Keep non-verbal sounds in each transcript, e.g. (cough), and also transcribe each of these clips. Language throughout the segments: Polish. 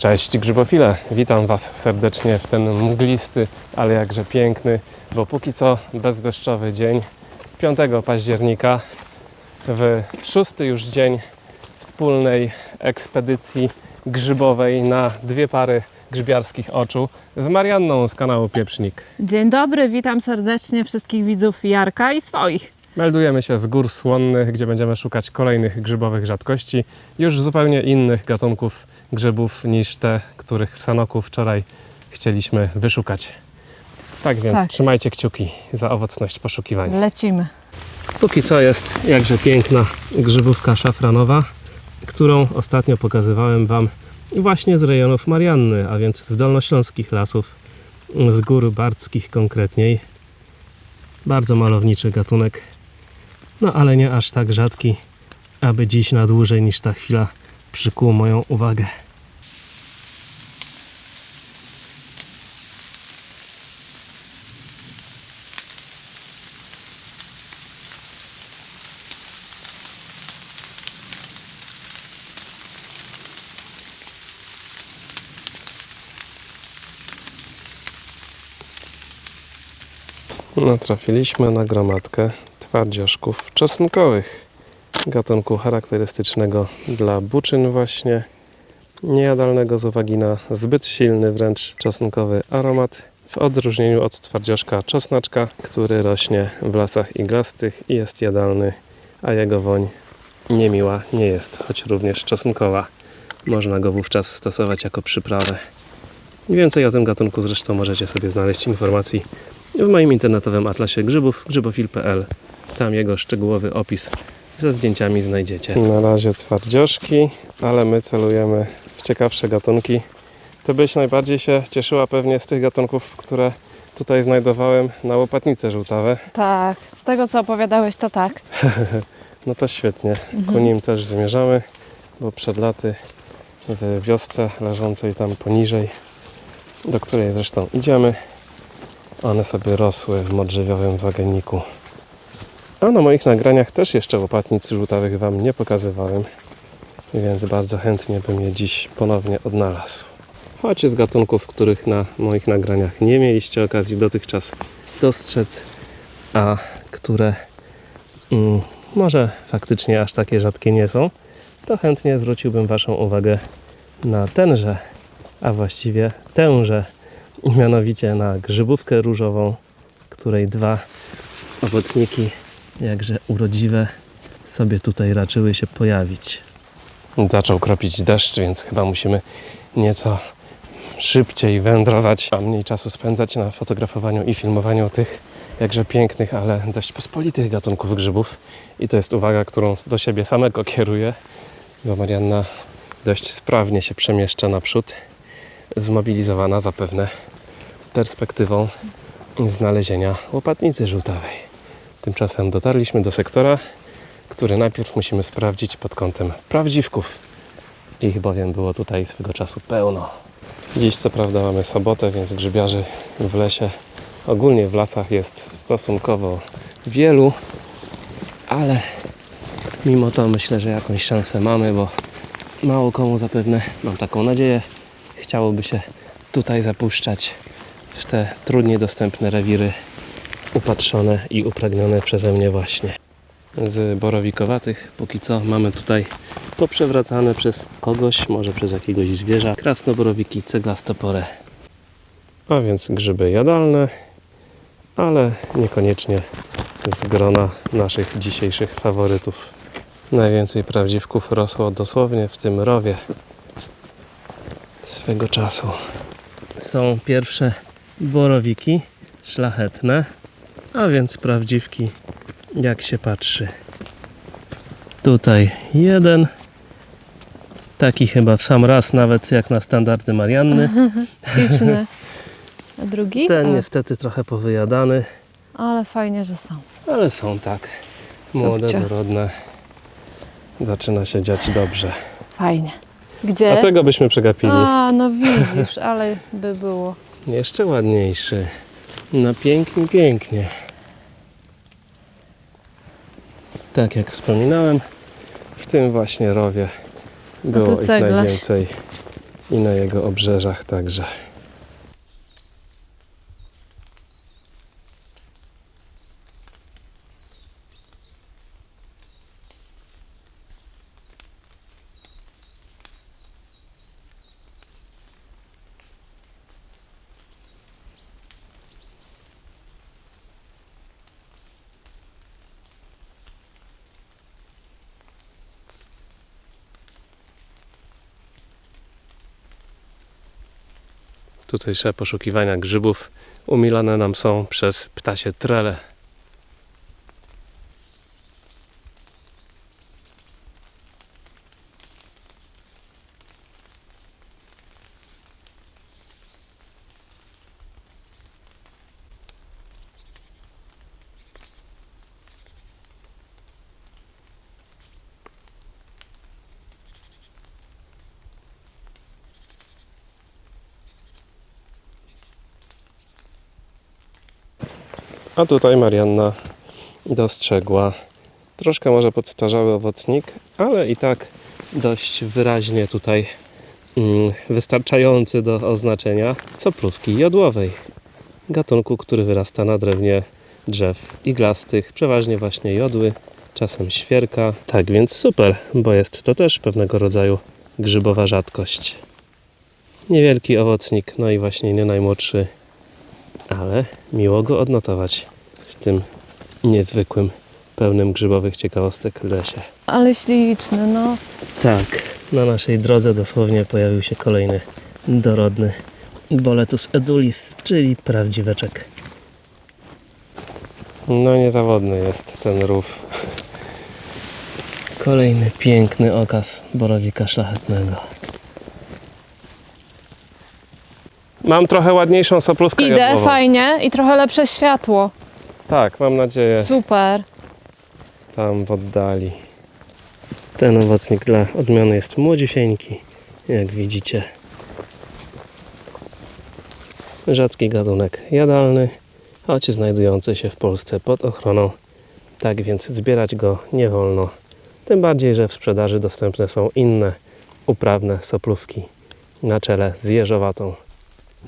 Cześć grzybofile, witam Was serdecznie w ten mglisty, ale jakże piękny, bo póki co bezdeszczowy dzień 5 października w szósty już dzień wspólnej ekspedycji grzybowej na dwie pary grzybiarskich oczu z Marianną z kanału Pieprznik. Dzień dobry, witam serdecznie wszystkich widzów Jarka i swoich. Meldujemy się z gór słonnych, gdzie będziemy szukać kolejnych grzybowych rzadkości, już zupełnie innych gatunków grzybów niż te, których w Sanoku wczoraj chcieliśmy wyszukać. Tak więc Tak. trzymajcie kciuki za owocność poszukiwań. Lecimy. Póki co jest jakże piękna grzybówka szafranowa, którą ostatnio pokazywałem Wam właśnie z rejonów Marianny, a więc z dolnośląskich lasów, z gór bardzkich konkretniej. Bardzo malowniczy gatunek, no ale nie aż tak rzadki, aby dziś na dłużej niż ta chwila przykuł moją uwagę. Natrafiliśmy na gromadkę twardzioszków czosnkowych, gatunku charakterystycznego dla buczyn właśnie, niejadalnego z uwagi na zbyt silny wręcz czosnkowy aromat, w odróżnieniu od twardzioszka czosnaczka, który rośnie w lasach iglastych i jest jadalny, a jego woń niemiła nie jest, choć również czosnkowa. Można go wówczas stosować jako przyprawę. I Więcej o tym gatunku zresztą możecie sobie znaleźć informacji w moim internetowym atlasie grzybów grzybofil.pl. Tam jego szczegółowy opis ze zdjęciami znajdziecie. Na razie twardzioszki, ale my celujemy w ciekawsze gatunki. To byś najbardziej się cieszyła pewnie z tych gatunków, które tutaj znajdowałem na łopatnice żółtawe. Tak, z tego co opowiadałeś, to tak. (laughs) No to świetnie. Ku nim też zmierzamy, bo przed laty w wiosce leżącej tam poniżej, do której zresztą idziemy, one sobie rosły w modrzewiowym zagajniku. A na moich nagraniach też jeszcze łopatnic żółtawych Wam nie pokazywałem, więc bardzo chętnie bym je dziś ponownie odnalazł. Choć z gatunków, których na moich nagraniach nie mieliście okazji dotychczas dostrzec, a które mm, może faktycznie aż takie rzadkie nie są, to chętnie zwróciłbym Waszą uwagę na tenże, a właściwie tęże, mianowicie na grzybówkę różową, której dwa owocniki, jakże urodziwe, sobie tutaj raczyły się pojawić. Zaczął kropić deszcz, więc chyba musimy nieco szybciej wędrować, a mniej czasu spędzać na fotografowaniu i filmowaniu tych jakże pięknych, ale dość pospolitych gatunków grzybów. I to jest uwaga, którą do siebie samego kieruję, bo Marianna dość sprawnie się przemieszcza naprzód, zmobilizowana zapewne perspektywą znalezienia łopatnicy żółtawej. Tymczasem dotarliśmy do sektora, który najpierw musimy sprawdzić pod kątem prawdziwków. Ich bowiem było tutaj swego czasu pełno. Dziś co prawda mamy sobotę, więc grzybiarzy w lesie, ogólnie w lasach jest stosunkowo wielu, ale mimo to myślę, że jakąś szansę mamy, bo mało komu zapewne, mam taką nadzieję, chciałoby się tutaj zapuszczać w te trudniej dostępne rewiry upatrzone i upragnione przeze mnie właśnie. Z borowikowatych póki co mamy tutaj poprzewracane przez kogoś, może przez jakiegoś zwierza, krasnoborowiki ceglastoporę. A więc grzyby jadalne, ale niekoniecznie z grona naszych dzisiejszych faworytów. Najwięcej prawdziwków rosło dosłownie w tym rowie swego czasu. Są pierwsze borowiki szlachetne, a więc prawdziwki jak się patrzy. Tutaj jeden. Taki chyba w sam raz, nawet jak na standardy Marianny. (laughs) Liczny. A drugi? Ten A, niestety trochę powyjadany, Ale fajnie, że są. ale są tak. Młode, Subcio. dorodne. Zaczyna się dziać dobrze. Fajnie. A Gdzie? tego byśmy przegapili. A, no widzisz, ale by było. Jeszcze ładniejszy. No pięknie, pięknie. Tak jak wspominałem, w tym właśnie rowie było ich ceglarz. najwięcej. i na jego obrzeżach także. Tutejsze poszukiwania grzybów umilane nam są przez ptasie trele. A tutaj Marianna dostrzegła troszkę może podstarzały owocnik, ale i tak dość wyraźnie tutaj mm, wystarczający do oznaczenia coplówki jodłowej. Gatunku, który wyrasta na drewnie drzew iglastych, przeważnie właśnie jodły, czasem świerka. Tak więc super, bo jest to też pewnego rodzaju grzybowa rzadkość. Niewielki owocnik, no i właśnie nie najmłodszy ale miło go odnotować w tym niezwykłym, pełnym grzybowych ciekawostek lesie. Ale śliczny, no. Tak, na naszej drodze dosłownie pojawił się kolejny dorodny Boletus edulis, czyli prawdziweczek. No niezawodny jest ten rów. Kolejny piękny okaz borowika szlachetnego. Mam trochę ładniejszą soplówkę Idę, jodłową. fajnie i trochę lepsze światło. Tak, mam nadzieję. Super. tam w oddali. Ten owocnik dla odmiany jest młodziusieńki, jak widzicie. Rzadki gatunek jadalny, choć znajdujący się w Polsce pod ochroną. Tak więc zbierać go nie wolno. Tym bardziej, że w sprzedaży dostępne są inne uprawne soplówki na czele z jeżowatą.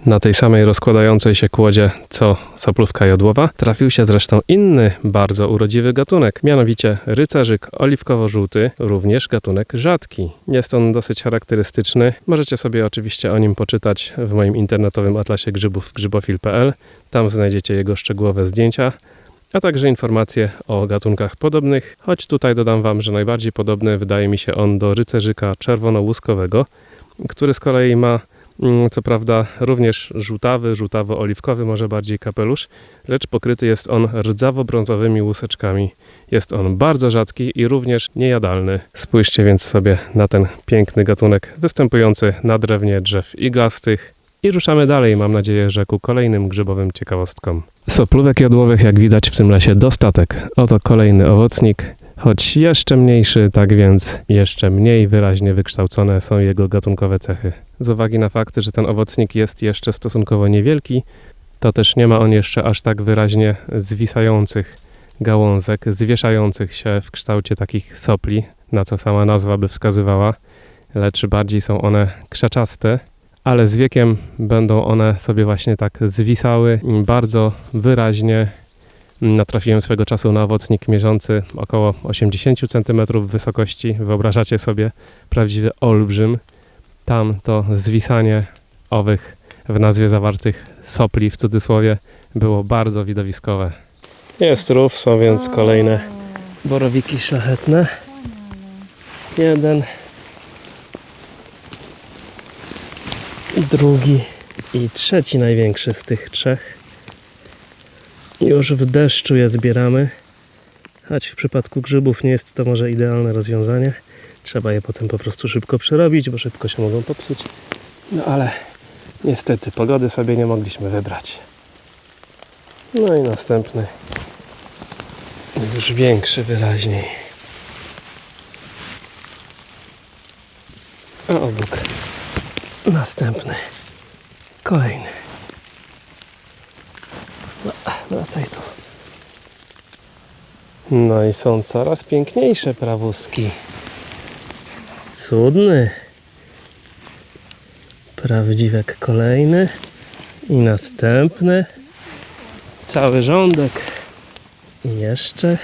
Na tej samej rozkładającej się kłodzie co soplówka jodłowa trafił się zresztą inny bardzo urodziwy gatunek, mianowicie rycerzyk oliwkowo-żółty, również gatunek rzadki. Jest on dosyć charakterystyczny. Możecie sobie oczywiście o nim poczytać w moim internetowym atlasie grzybów grzybofil.pl. Tam znajdziecie jego szczegółowe zdjęcia, a także informacje o gatunkach podobnych, choć tutaj dodam Wam, że najbardziej podobny wydaje mi się on do rycerzyka czerwono-łuskowego, który z kolei ma Co prawda również żółtawy, żółtawo-oliwkowy, może bardziej kapelusz, lecz pokryty jest on rdzawo-brązowymi łuseczkami. Jest on bardzo rzadki i również niejadalny. Spójrzcie więc sobie na ten piękny gatunek występujący na drewnie drzew iglastych. I ruszamy dalej, mam nadzieję, że ku kolejnym grzybowym ciekawostkom. Soplówek jodłowych, jak widać w tym lesie, dostatek. Oto kolejny owocnik, choć jeszcze mniejszy, tak więc jeszcze mniej wyraźnie wykształcone są jego gatunkowe cechy. Z uwagi na fakt, że ten owocnik jest jeszcze stosunkowo niewielki, to też nie ma on jeszcze aż tak wyraźnie zwisających gałązek, zwieszających się w kształcie takich sopli, na co sama nazwa by wskazywała, lecz bardziej są one krzaczaste, ale z wiekiem będą one sobie właśnie tak zwisały bardzo wyraźnie. Natrafiłem swego czasu na owocnik mierzący około 80 cm wysokości. Wyobrażacie sobie prawdziwy olbrzym. Tam to zwisanie owych w nazwie zawartych sopli w cudzysłowie było bardzo widowiskowe. Jest rów, są więc kolejne borowiki szlachetne. Jeden, drugi i trzeci największy z tych trzech. Już w deszczu je zbieramy, choć w przypadku grzybów nie jest to może idealne rozwiązanie. Trzeba je potem po prostu szybko przerobić, bo szybko się mogą popsuć. No ale niestety pogody sobie nie mogliśmy wybrać. No i następny, już większy wyraźniej. A obok następny, kolejny. No, wracaj tu. No i są coraz piękniejsze prawuski. Cudny. prawdziwek kolejny i następny. Cały rządek. I jeszcze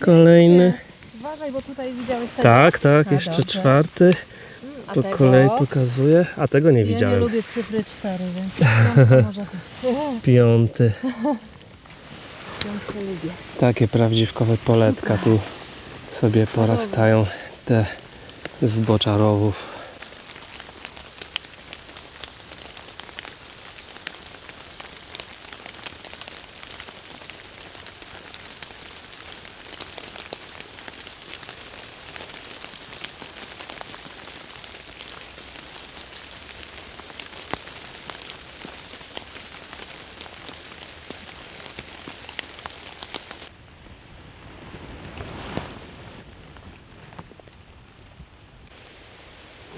kolejny. Uważaj, bo tutaj widziałeś ten... Tak, tak, A, jeszcze dobrze. A czwarty. Po tego? kolei pokazuję, a tego nie Ja nie widziałem. lubię cyfry 4, więc piątka może (laughs) być. Piąty. Piątkę lubię. Takie prawdziwkowe poletka tu sobie porastają te zbocza rowów.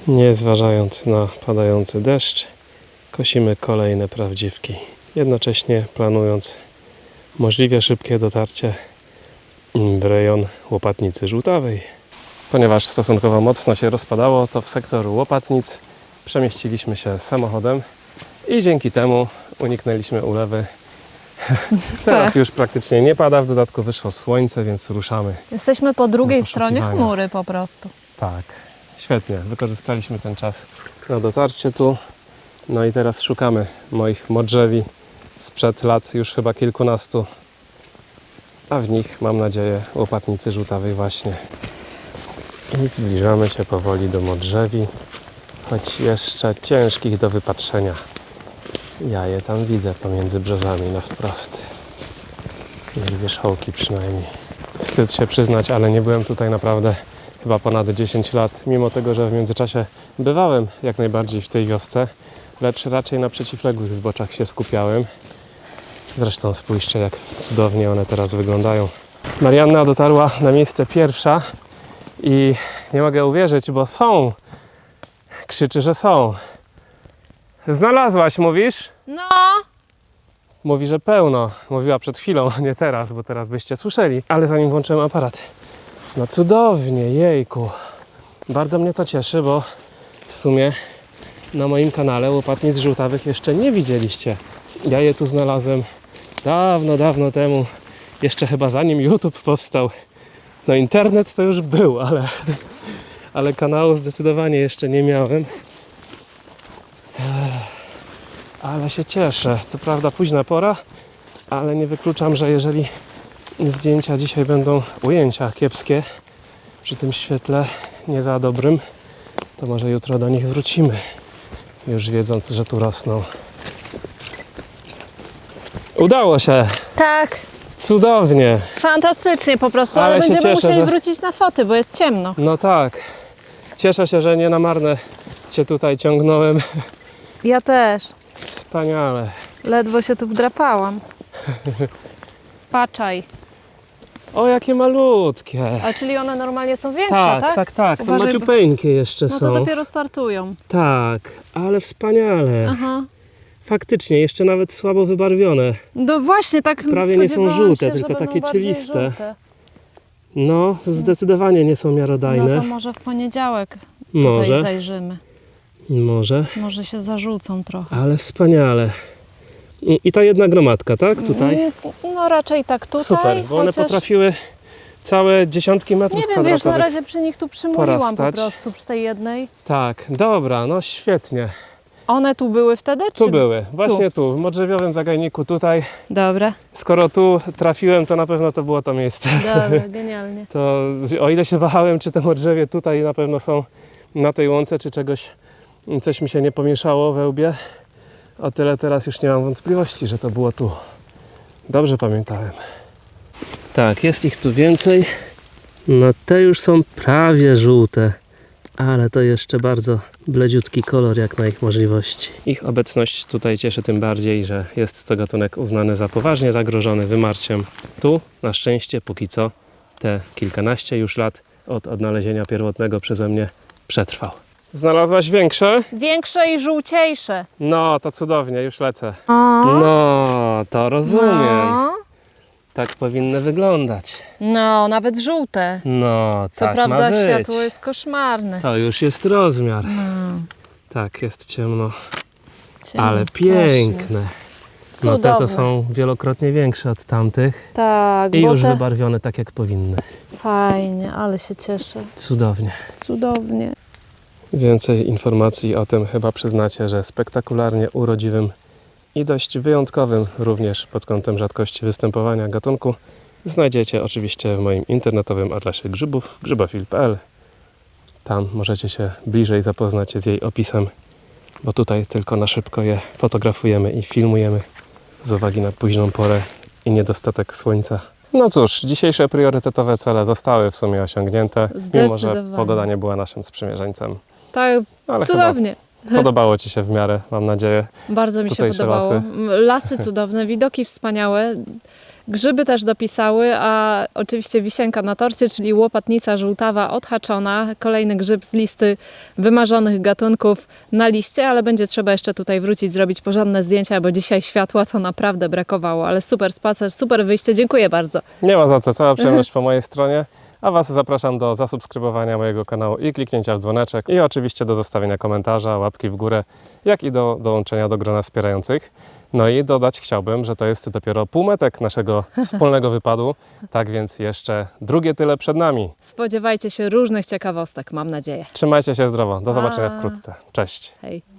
Nie zważając na padający deszcz, kosimy kolejne prawdziwki. Jednocześnie planując możliwie szybkie dotarcie w rejon łopatnicy żółtawej. Ponieważ stosunkowo mocno się rozpadało, to w sektor łopatnic przemieściliśmy się samochodem i dzięki temu uniknęliśmy ulewy. (laughs) Teraz Tak. już praktycznie nie pada, w dodatku wyszło słońce, więc ruszamy. Jesteśmy po drugiej stronie chmury po prostu. Tak, świetnie. Wykorzystaliśmy ten czas na dotarcie tu. No i teraz szukamy moich modrzewi sprzed lat już chyba kilkunastu. A w nich, mam nadzieję, łopatnicy żółtawej właśnie. I zbliżamy się powoli do modrzewi, choć jeszcze ciężkich do wypatrzenia. Ja je tam widzę pomiędzy brzozami na wprost. Ich wierzchołki przynajmniej. Wstyd się przyznać, ale nie byłem tutaj naprawdę chyba ponad 10 lat, mimo tego, że w międzyczasie bywałem jak najbardziej w tej wiosce, lecz raczej na przeciwległych zboczach się skupiałem. Zresztą spójrzcie, jak cudownie one teraz wyglądają. Marianna dotarła na miejsce pierwsza i nie mogę uwierzyć, bo są. Krzyczy, że są. Znalazłaś, mówisz? No! Mówi, że pełno. Mówiła przed chwilą, nie teraz, bo teraz byście słyszeli. Ale zanim włączyłem aparat. No cudownie, jejku. Bardzo mnie to cieszy, bo w sumie na moim kanale łopatnic żółtawych jeszcze nie widzieliście. Ja je tu znalazłem dawno, dawno temu. Jeszcze chyba zanim YouTube powstał. No internet to już był, ale, ale kanału zdecydowanie jeszcze nie miałem. Ale się cieszę. Co prawda późna pora, ale nie wykluczam, że jeżeli zdjęcia dzisiaj będą ujęcia kiepskie przy tym świetle nie za dobrym, to może jutro do nich wrócimy. Już wiedząc, że tu rosną. Udało się! Tak, Cudownie! fantastycznie po prostu, ale, Ale będziemy cieszę, musieli że- wrócić na foty, bo jest ciemno. No tak. Cieszę się, że nie na marne Cię tutaj ciągnąłem. Ja też. Wspaniale. Ledwo się tu wdrapałam. Paczaj. O, jakie malutkie. A czyli one normalnie są większe, Tak, tak? tak, tak. To Uważaj, bo- maciupeńkie jeszcze No są. to dopiero startują. Tak, ale wspaniale. Aha. Faktycznie, jeszcze nawet słabo wybarwione. No właśnie, tak Prawie nie są spodziewałam żółte, się, tylko że będą takie bardziej cieliste. żółte. No, zdecydowanie nie są No miarodajne. to może w poniedziałek tutaj Może, zajrzymy. może, Może się zarzucą trochę. ale wspaniale. I i ta jedna gromadka, tak? Tutaj? Mm, No raczej tak tutaj. Super, bo one chociaż... potrafiły całe dziesiątki metrów Nie wiem, wiesz, na razie przy nich tu przymuliłam po porastać. prostu, przy tej jednej. Tak, dobra, no świetnie. One tu były wtedy, czy... Tu były, właśnie tu, w modrzewiowym zagajniku tutaj. Dobra, Skoro tu trafiłem, to na pewno to było to miejsce. dobra, (laughs) genialnie. To o ile się wahałem, czy te modrzewie tutaj na pewno są na tej łące, czy czegoś, coś mi się nie pomieszało we łbie, o tyle teraz już nie mam wątpliwości, że to było tu. Dobrze pamiętałem. Tak, jest ich tu więcej. No te już są prawie żółte, ale to jeszcze bardzo bledziutki kolor jak na ich możliwości. Ich obecność tutaj cieszy tym bardziej, że jest to gatunek uznany za poważnie zagrożony wymarciem. Tu na szczęście póki co te kilkanaście już lat od odnalezienia pierwotnego przeze mnie przetrwał. Znalazłaś większe? Większe i żółciejsze. No, to cudownie, już lecę. O, No, to rozumiem. no, Tak powinny wyglądać. no, nawet żółte. No, Co tak prawda ma być. światło jest koszmarne. To już jest rozmiar. No. Tak, jest ciemno, Ciemno, ale strasznie. piękne. No te to Cudowne. są wielokrotnie większe od tamtych Tak, i już te... wybarwione tak jak powinny. Fajnie, ale się cieszę. Cudownie. Cudownie. Więcej informacji o tym chyba przyznacie, że spektakularnie urodziwym i dość wyjątkowym również pod kątem rzadkości występowania gatunku znajdziecie oczywiście w moim internetowym adresie grzybów grzybofil.pl. Tam możecie się bliżej zapoznać z jej opisem, bo tutaj tylko na szybko je fotografujemy i filmujemy z uwagi na późną porę i niedostatek słońca. No cóż, dzisiejsze priorytetowe cele zostały w sumie osiągnięte, mimo że pogoda nie była naszym sprzymierzeńcem. Tak, Ale cudownie. podobało Ci się w miarę, mam nadzieję. Bardzo mi się podobało. lasy. Lasy cudowne, widoki wspaniałe. Grzyby też dopisały, a oczywiście wisienka na torcie, czyli łopatnica żółtawa odhaczona. Kolejny grzyb z listy wymarzonych gatunków na liście, ale będzie trzeba jeszcze tutaj wrócić, zrobić porządne zdjęcia, bo dzisiaj światła to naprawdę brakowało. Ale super spacer, super wyjście. Dziękuję bardzo. Nie ma za co, cała przyjemność po mojej stronie. A Was zapraszam do zasubskrybowania mojego kanału i kliknięcia w dzwoneczek i oczywiście do zostawienia komentarza, łapki w górę, jak i do dołączenia do grona wspierających. No i dodać chciałbym, że to jest dopiero półmetek naszego (laughs) wspólnego wypadu, tak więc jeszcze drugie tyle przed nami. Spodziewajcie się różnych ciekawostek, mam nadzieję. Trzymajcie się zdrowo, do zobaczenia wkrótce. Cześć! Hej.